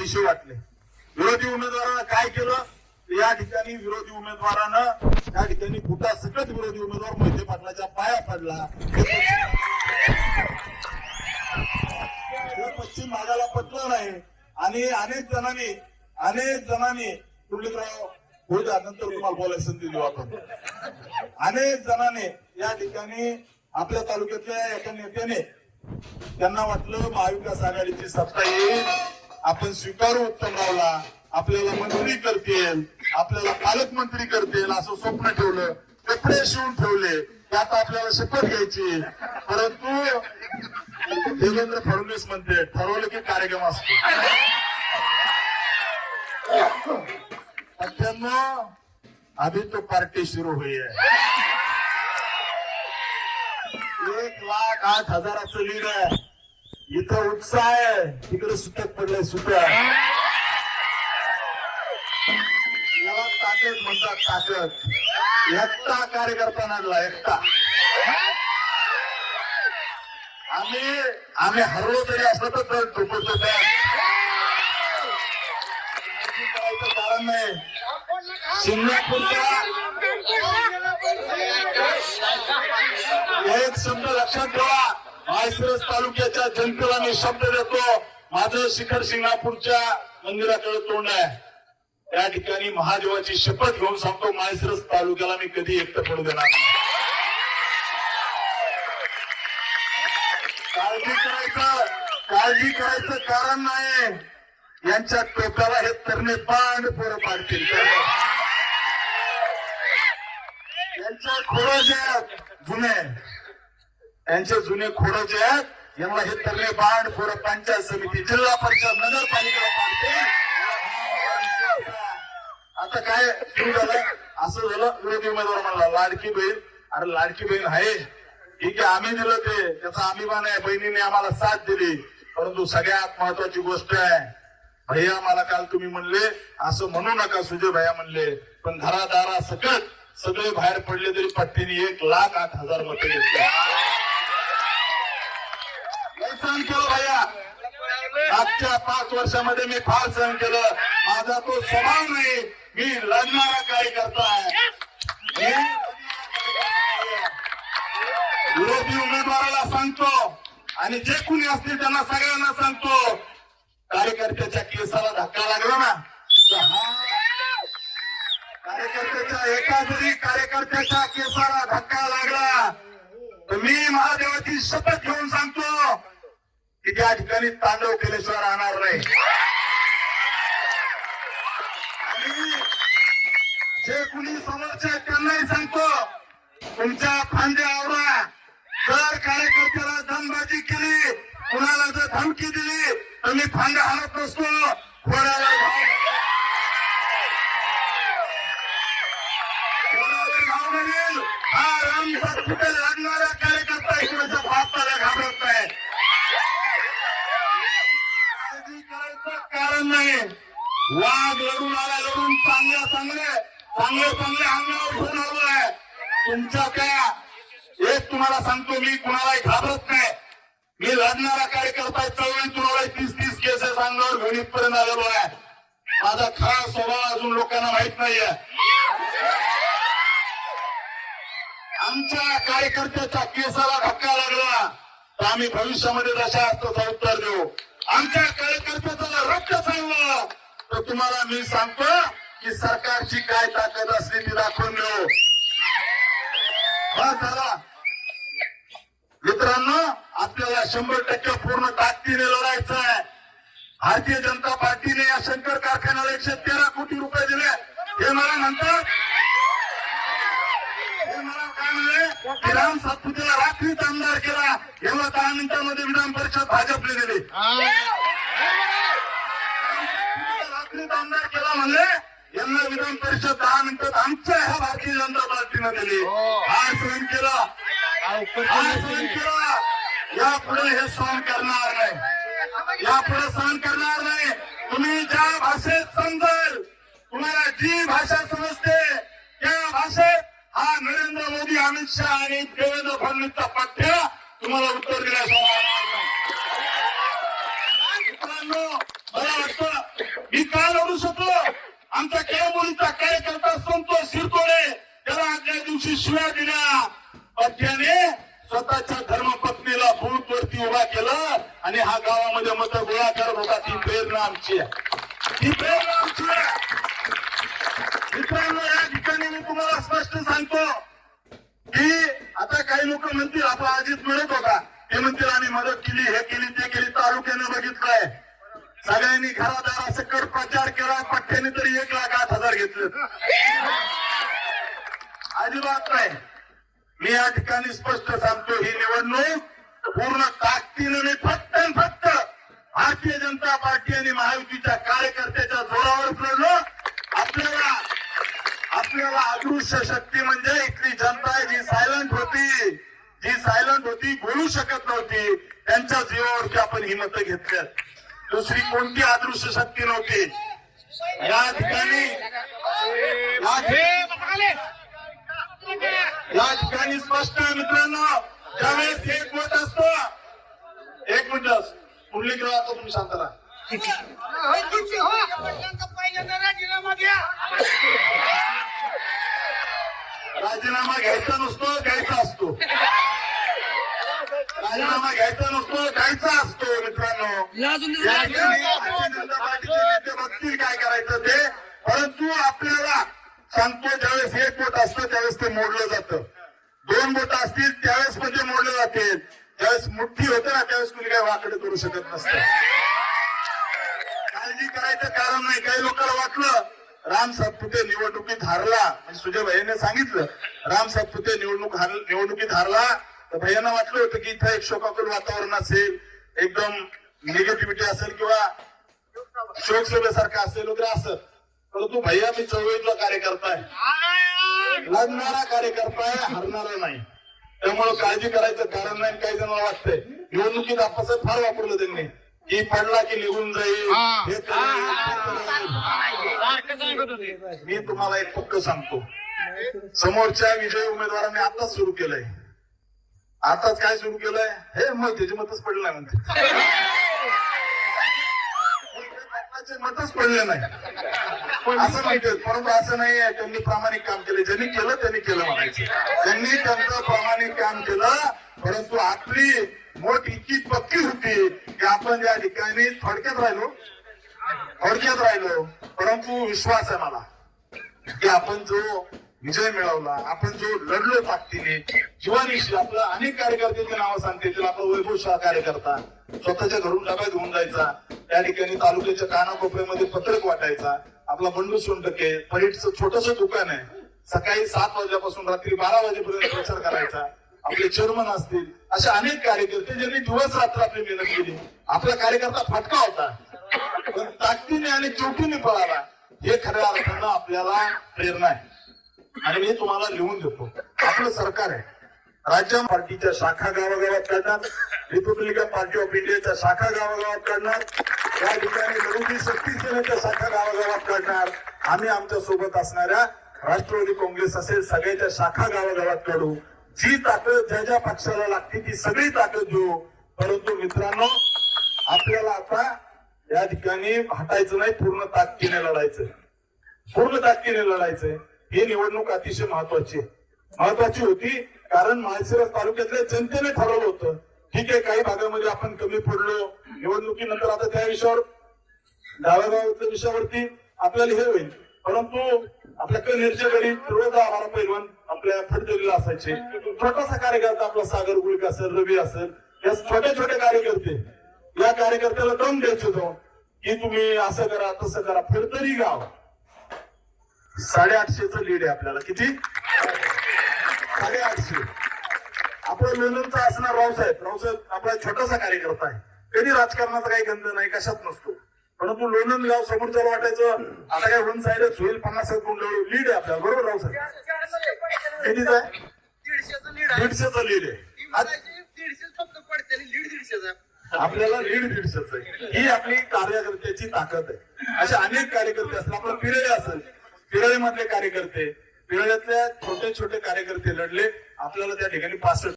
पैसे वाटले. विरोधी उमेदवारानं काय केलं? या ठिकाणी विरोधी उमेदवारानं त्या ठिकाणी कुठला सगळ्यात विरोधी उमेदवार मोहिते पाटलाच्या पाया पडला? पश्चिम भागाला पटलं नाही. आणि अनेक जणांनी अनेक जणांनी कुंडलिकराव होऊ नंतर तुम्हाला बोलायला संधी देऊ आपण. अनेक जणांनी या ठिकाणी आपल्या तालुक्यातल्या एका नेत्याने त्यांना वाटलं महाविकास आघाडीची सत्ता येईल. आपण स्वीकारू उत्तमरावला आपल्याला मंत्री करतील आपल्याला पालकमंत्री करतील असं स्वप्न ठेवलं. कपडे शिवून ठेवले. त्यात आपल्याला शपथ घ्यायची. परंतु देवेंद्र फडणवीस म्हणते ठरवलं की कार्यक्रम असतो. अठ्ठ्याण्णव अभी तो पार्टी सुरू हुई है एक लाख आठ हजाराचं लीड आहे इथं उत्साह आहे. तिकडे सुटक पडलंय सुटक याला ताकद म्हणतात ताकद. एकटा कार्यकर्ता नडला एकटा. आम्ही आम्ही हरलो तरी असलं तर त्या करायचं कारण नाही. सिंगापूरच्या एक शब्द लक्षात ठेवा. माळशिरस तालुक्याच्या जनतेला मी शब्द देतो. माझं शिखर सिंगापूरच्या मंदिराकडे तोंड आहे. त्या ठिकाणी महादेवाची शपथ घेऊन सांगतो माळशिरस तालुक्याला मी कधी एकटं पडू देणार नाही. काळजी करायचं काळजी करायचं कारण नाही. यांच्या टोकाला हे तरणे पांड पोरं पाडतील. यांच्या खोडं जे जुने यांचे जुने खोडं जे आहेत यांना हे तरले बांड पोरं पंचायत समिती जिल्हा परिषद नगरपालिका पाडते आता काय सुरू झालं? असं झालं विरोधी उमेदवार म्हणला लाडकी बहीण. अरे लाडकी बहीण आहे. ठीक आहे आम्ही दिलं ते. त्याचा अभिमान आहे. बहिणीने आम्हाला साथ दिली. परंतु सगळ्यात महत्वाची गोष्ट आहे भैया मला काल तुम्ही म्हणले असं म्हणू नका सुजय भैया म्हणले पण घरादारा सकट सगळे बाहेर पडले तरी पट्टीने एक लाख आठ हजार मते घेतले. सहन केलं भैया. मागच्या पाच वर्षामध्ये मी फार सहन केलं. माझा तो स्वभाव नाही. मी लढणारा कार्यकर्ता आहे. मी विरोधी उमेदवाराला सांगतो आणि जे कुणी असतील त्यांना सगळ्यांना सांगतो. कार्यकर्त्याच्या केसाला धक्का लागला ना. कार्यकर्त्याच्या एका जरी कार्यकर्त्याच्या केसाला धक्का लागला. तर मी महादेवाची शपथ घेऊन सांगतो. की त्या ठिकाणी तांडव केल्याशिवाय राहणार नाही. आणि जे कुणी समोरचे त्यांनाही सांगतो तुमच्या फांद्या आवरा. जर कार्यकर्त्याला दमबाजी केली कुणाला जर धमकी दिली तर मी फांद्या हाणत नसतो. तुमच्या त्या एक तुम्हाला सांगतो मी कुणालाही घाबरत नाही. मी लढणारा कार्यकर्ता आहे, चळवळीत तुम्हाला तीस तीस केसेस अंगावर घेऊन इथपर्यंत आलेलो आहे. माझा खरा स्वभाव अजून लोकांना माहीत नाहीये. आमच्या कार्यकर्त्याच्या केसाला धक्का लागला तर आम्ही भविष्यामध्ये जशा अर्थाचा उत्तर देऊ. आमच्या कार्यकर्त्याचं रक्त चाललं तर तुम्हाला मी सांगतो की सरकारची काय ताकद असली ती दाखवून देऊ. मित्रांनो आपल्याला शंभर टक्के पूर्ण ताकदीने लढायचं आहे. भारतीय जनता पार्टीने या शंकर कारखान्याला एकशे तेरा कोटी रुपये दिले. हे मला म्हणतात. हे मला काय म्हणले? की राम सातपुतेला रात्रीच आमदार केला. एवढा दहा मिनिटांमध्ये विधान परिषद भाजपने दिली. रात्रीच आमदार केला म्हणले. यांना विधान परिषद दहा मिनिटात आमच्या ह्या भारतीय जनता पार्टीनं दिली हा सहन केला. हा सहन केला. यापुढे हे सहन करणार नाही. यापुढे सहन करणार नाही. तुम्ही ज्या भाषेत समजाल तुम्हाला जी भाषा समजते त्या भाषेत हा नरेंद्र मोदी अमित शहा आणि देवेंद्र फडणवीसचा पठ्य तुम्हाला उत्तर दिल्याशिवाय राहणार नाही. मित्रांनो मला वाटतं शिव्या दिल्या. पठ्याने स्वतःच्या धर्मपत्नीला बूथ वरती उभा केला आणि हा गावामध्ये मत गोळा करत होता. ती प्रेरणा आमची आहे. ती प्रेरणा आमची आहे. मित्रांनो या ठिकाणी मी तुम्हाला स्पष्ट सांगतो की आता काही लोक म्हणतील आपला अजित मिळत होता. ते म्हणतील आम्ही मदत केली हे केली ते केली तालुक्याने बघितलंय. सगळ्यांनी घरादारा सकट प्रचार केला पठ्ठ्याने तरी एक लाख आठ हजार घेतले. अजिबात नाही. मी या ठिकाणी स्पष्ट सांगतो ही निवडणूक पूर्ण ताकदीनं आणि फक्त आणि फक्त भारतीय जनता पार्टी आणि महायुतीच्या कार्यकर्त्याच्या जोरावर लढलो आपल्याला आपल्याला अदृश्य शक्ती म्हणजे इथली जनता आहे जी सायलंट होती. जी सायलंट होती बोलू शकत नव्हती. त्यांच्या जीवावरती आपण ही मतं घेतल्यात. दुसरी कोणती अदृश्य शक्ती नव्हती? या ठिकाणी या ठिकाणी या ठिकाणी स्पष्ट आहे मित्रांनो. ज्यावेळेस एक मत असतो एक मिनिट मुरलीकडे आता तुम्ही शांत राहा. राजीनामा घ्या राजीनामा घ्यायचा नसतो द्यायचा असतो. राजीनामा घ्यायचा नसतो द्यायचा असतो मित्रांनो. या काय करायचं ते. परंतु आपल्याला सांगतो ज्यावेळेस असतं त्यावेळेस ते मोडलं जातं. दोन बोट असतील त्यावेळेस म्हणजे पण ते मोडले जाते त्यावेळेस मुठ्ठी होते ना त्यावेळेस कुणी काय वाकडे करू शकत नसतं. काळजी करायचं कारण नाही. काही लोकांना वाटलं राम सातपुते निवडणुकीत हारला. म्हणजे सुजय भैयाने सांगितलं राम सातपुते निवडणूक हार निवडणुकीत हारला. तर भैयांना वाटलं होतं की इथं एक शोकाकुल वातावरण असेल एकदम निगेटिव्हिटी असेल किंवा शोकसभेसारखं असेल वगैरे असं. परंतु भैया मी चळवळीतला कार्यकर्ता आहे. लढणारा कार्यकर्ता आहे हरणारा नाही. त्यामुळे काळजी करायचं कारण नाही काही जणांना वाटतंय. निवडणुकीत आपण फार वापरलं त्यांनी. की पडला की निघून जाईल. हे. मी तुम्हाला एक पक्क सांगतो. समोरच्या विजयी उमेदवारांनी आताच सुरू केलंय. आताच काय सुरू केलंय? हे मत त्याचे मतच पडलं नाही म्हणते. मतच पडले नाही. असं म्हणते परंतु असं नाही आहे. त्यांनी प्रामाणिक काम केलं. ज्यांनी केलं त्यांनी केलं म्हणायचं. त्यांनी त्यांचं प्रामाणिक काम केलं परंतु आपली मोठ इतकी पक्की होती की आपण या ठिकाणी थोडक्यात राहिलो थोडक्यात राहिलो परंतु विश्वास आहे मला की आपण जो विजय मिळवला आपण जो लढलो ताकदीने जीवानिशी आपलं अनेक कार्यकर्त्यांची नावं सांगते त्याला आपला वैभव शाह कार्यकर्ता स्वतःच्या घरून डबा घेऊन जायचा त्या ठिकाणी तालुक्याच्या कानाकोपऱ्यामध्ये पत्रक वाटायचा आपला बंडू सोनटके परीटचं छोटस दुकान आहे. सकाळी सात वाजल्यापासून रात्री बारा वाजेपर्यंत प्रचार करायचा. आपले चेअरमन असतील असे अनेक कार्यकर्ते ज्यांनी दिवस रात्र आपली मेहनत केली. आपला कार्यकर्ता फटका होता. पण ताकदीने आणि चोटीने पळाला. हे खऱ्या अर्थानं आपल्याला प्रेरणा आहे. आणि मी तुम्हाला लिहून देतो. आपलं सरकार आहे. राज्य पार्टीच्या शाखा गावागावात काढणार रिपब्लिकन पार्टी ऑफ इंडियाच्या शाखा गावागावात काढणार या ठिकाणी लघुजी शक्ती सेनेच्या शाखा गावागावात काढणार आम्ही आमच्यासोबत असणाऱ्या राष्ट्रवादी काँग्रेस असेल सगळ्याच्या शाखा गावागावात काढू जी ताकद ज्या ज्या पक्षाला लागते ती सगळी ताकद घेऊ. परंतु मित्रांनो आपल्याला आता या ठिकाणी हटायचं नाही पूर्ण ताकदीने लढायचं. पूर्ण ताकदीने लढायचंय ही निवडणूक अतिशय महत्वाची महत्वाची होती कारण माळशिरस तालुक्यातल्या जनतेने ठरवलं होतं. ठीक आहे काही भागामध्ये आपण कमी पडलो. निवडणुकीनंतर आता त्या विषयावर गावागावातल्या विषयावरती आपल्याला हे होईल. परंतु आपल्या कनेरच्या घरी रोज आम्हाला पैलवान आपल्या फडतरीला असायचे. छोटासा कार्यकर्ता आपला सागर गुळक असेल रवी असेल या छोटे छोटे कार्यकर्ते. या कार्यकर्त्याला दम द्यायचो तो की तुम्ही असं करा तसं करा फडतरी गाव. साडेआठशेचं लीड आहे आपल्याला. किती? साडेआठशे आपलं लोणंदचा असणार रावसाहेब. रावसाहेब आपला छोटासा कार्यकर्ता आहे. कधी राजकारणाचा काही गंध नाही कशात नसतो. परंतु लोणंद गाव समोरच्याला वाटायचं आता काय वन साईडच होईल पन्नास लीड आहे आपल्याला. बरोबर रावसाहेब? कितीचा आहे? दीडशेचं लीड आहे. आपल्याला लीड दीडशेच आहे. ही आपली कार्यकर्त्याची ताकद आहे. असे अनेक कार्यकर्ते असतील आपलं पिरळे असेल. पिरळेमधले कार्यकर्ते पिरळ्यातल्या छोटे छोटे कार्यकर्ते लढले. आपल्याला त्या ठिकाणी पासष्ट